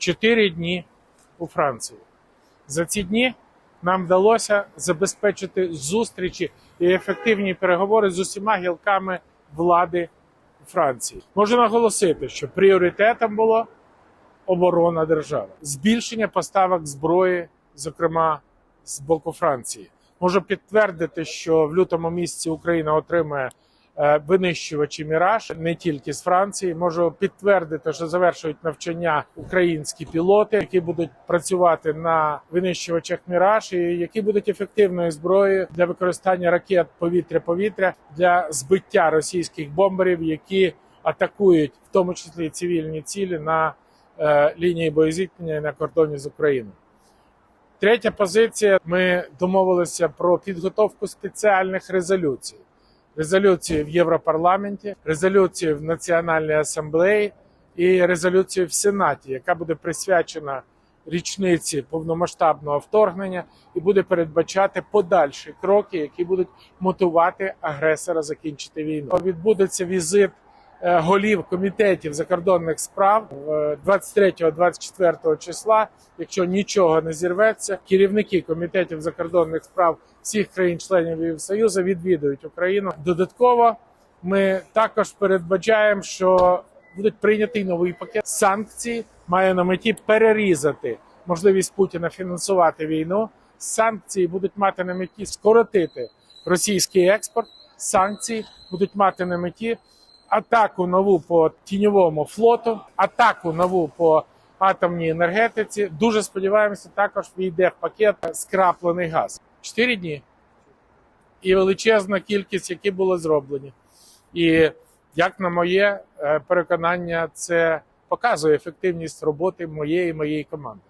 4 дні у Франції. За ці дні нам вдалося забезпечити зустрічі і ефективні переговори з усіма гілками влади Франції. Можу наголосити, що пріоритетом було оборона держави, збільшення поставок зброї, зокрема з боку Франції. Можу підтвердити, що в лютому місяці Україна отримає винищувачі Міраж не тільки з Франції. Можу підтвердити, що завершують навчання українські пілоти, які будуть працювати на винищувачах Міраж, і які будуть ефективною зброєю для використання ракет повітря-повітря для збиття російських бомберів, які атакують в тому числі цивільні цілі на е, лінії боєзіткнення і на кордоні з Україною. Третя позиція: ми домовилися про підготовку спеціальних резолюцій. Резолюції в Європарламенті, резолюції в Національній асамблеї і резолюцію в Сенаті, яка буде присвячена річниці повномасштабного вторгнення і буде передбачати подальші кроки, які будуть мотивувати агресора закінчити війну. Відбудеться візит голів комітетів закордонних справ е, 23-24 числа. Якщо нічого не зірветься, керівники комітетів закордонних справ всіх країн-членів Євросоюзу відвідують Україну. Додатково ми також передбачаємо, що буде прийнятий новий пакет санкцій. Має на меті перерізати можливість Путіна фінансувати війну. Санкції будуть мати на меті скоротити російський експорт. Санкції будуть мати на меті атаку нову по тіньовому флоту, атаку нову по атомній енергетиці. Дуже сподіваємося, також війде в пакет скраплений газ. Чотири дні і величезна кількість, які були зроблені. І як на моє е, переконання, це показує ефективність роботи моєї і моєї команди.